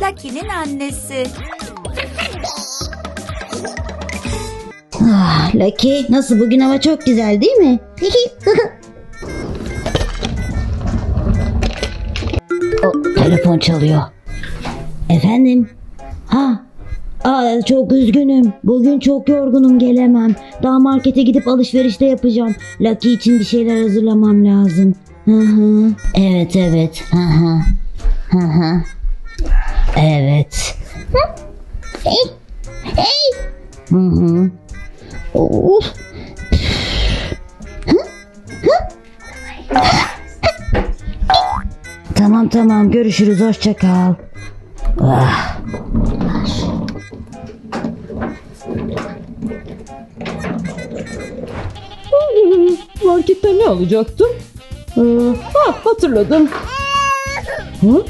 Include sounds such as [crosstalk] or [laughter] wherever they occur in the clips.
Lucky'nin annesi. Ah, Lucky nasıl bugün hava çok güzel değil mi? [laughs] o, telefon çalıyor. Efendim? Ha? Aa, çok üzgünüm. Bugün çok yorgunum gelemem. Daha markete gidip alışveriş de yapacağım. Lucky için bir şeyler hazırlamam lazım. Hı hı. Evet evet. Hı hı. Hı hı. Evet. Hey. Hey. Hı hı. Of. Tamam tamam görüşürüz hoşça kal. Ah. Marketten ne alacaktım? Ee, ha hatırladım. Hı?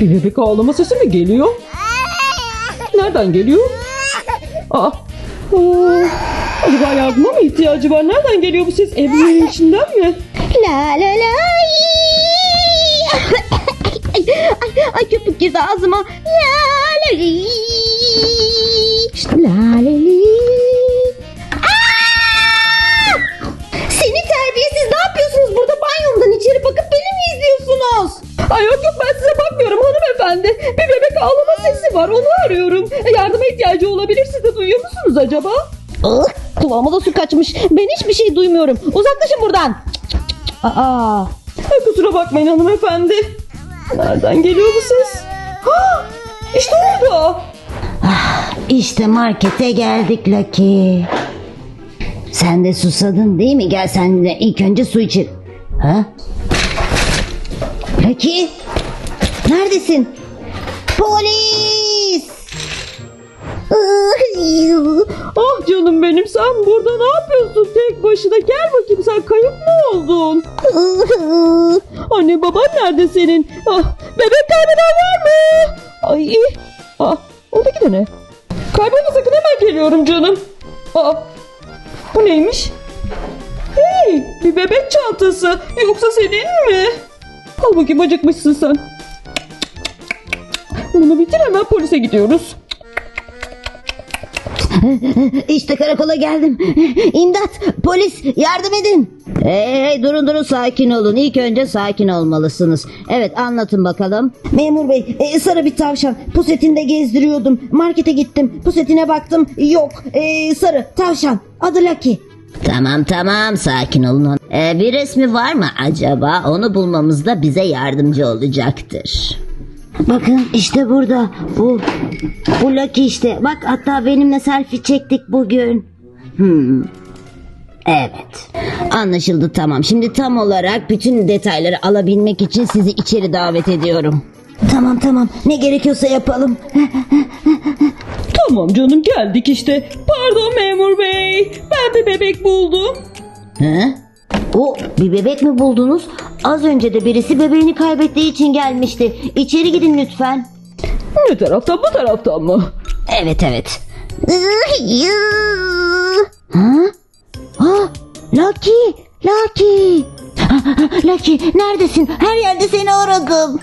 Bir bebek ağlama sesi mi geliyor? Nereden geliyor? Aa, aa, acaba yardıma mı ihtiyacı var? Nereden geliyor bu ses? Evinin içinden mi? La la la. Ay, ay, köpük girdi ağzıma. La la. La la hanımefendi. Bir bebek ağlama sesi var onu arıyorum. Yardıma ihtiyacı olabilir siz de duyuyor musunuz acaba? Ah, kulağıma da su kaçmış. Ben hiçbir şey duymuyorum. Uzaklaşın buradan. Aa, kusura bakmayın hanımefendi. Nereden geliyor bu ses? Ha, işte orada. işte markete geldik Lucky. Sen de susadın değil mi? Gel sen de ilk önce su içir. Ha? Lucky? Neredesin? Polis! Ah canım benim sen burada ne yapıyorsun tek başına? Gel bakayım sen kayıp mı oldun? Anne baban nerede senin? Ah, bebek kaybeden var mı? Ay Ah, oradaki de ne? Kaybolma sakın hemen geliyorum canım. Aa, bu neymiş? Hey bir bebek çantası. Yoksa senin mi? Al bakayım acıkmışsın sen. Bunu bitir hemen polise gidiyoruz. İşte karakola geldim. İmdat! Polis! Yardım edin! Hey, hey durun durun sakin olun. İlk önce sakin olmalısınız. Evet anlatın bakalım. Memur bey e, sarı bir tavşan. Pusetinde gezdiriyordum. Markete gittim. Pusetine baktım. Yok. E, sarı tavşan. Adı Lucky. Tamam tamam sakin olun. Ee, bir resmi var mı acaba? Onu bulmamızda bize yardımcı olacaktır. Bakın işte burada. Bu bu Lucky işte. Bak hatta benimle selfie çektik bugün. Hmm. Evet. Anlaşıldı tamam. Şimdi tam olarak bütün detayları alabilmek için sizi içeri davet ediyorum. Tamam tamam. Ne gerekiyorsa yapalım. [laughs] Tamam canım geldik işte. Pardon memur bey. Ben bir bebek buldum. He? O bir bebek mi buldunuz? Az önce de birisi bebeğini kaybettiği için gelmişti. İçeri gidin lütfen. Ne taraftan bu taraftan mı? Evet evet. Ha? Ha? Lucky! Lucky! Lucky neredesin? Her yerde seni aradım.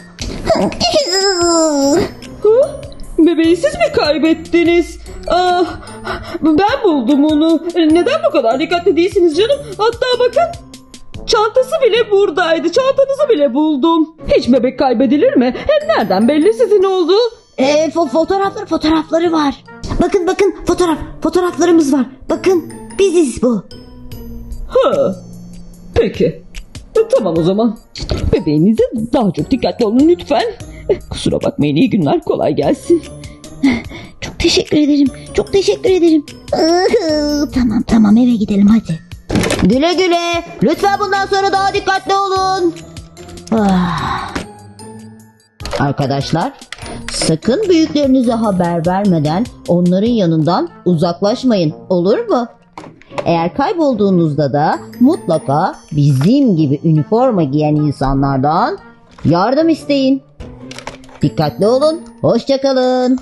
Hı? Bebeği siz mi kaybettiniz? Ah, ben buldum onu. Neden bu kadar dikkatli değilsiniz canım? Hatta bakın çantası bile buradaydı. Çantanızı bile buldum. Hiç bebek kaybedilir mi? Hem nereden belli sizin oldu? Ee, fo- fotoğraflar fotoğrafları var. Bakın bakın fotoğraf fotoğraflarımız var. Bakın biziz bu. Ha. Peki. E, Tamam o zaman. Bebeğinize daha çok dikkatli olun lütfen. Kusura bakmayın iyi günler kolay gelsin. [laughs] Teşekkür ederim. Çok teşekkür ederim. [laughs] tamam tamam eve gidelim hadi. Güle güle. Lütfen bundan sonra daha dikkatli olun. Ah. Arkadaşlar sakın büyüklerinize haber vermeden onların yanından uzaklaşmayın olur mu? Eğer kaybolduğunuzda da mutlaka bizim gibi üniforma giyen insanlardan yardım isteyin. Dikkatli olun. Hoşçakalın.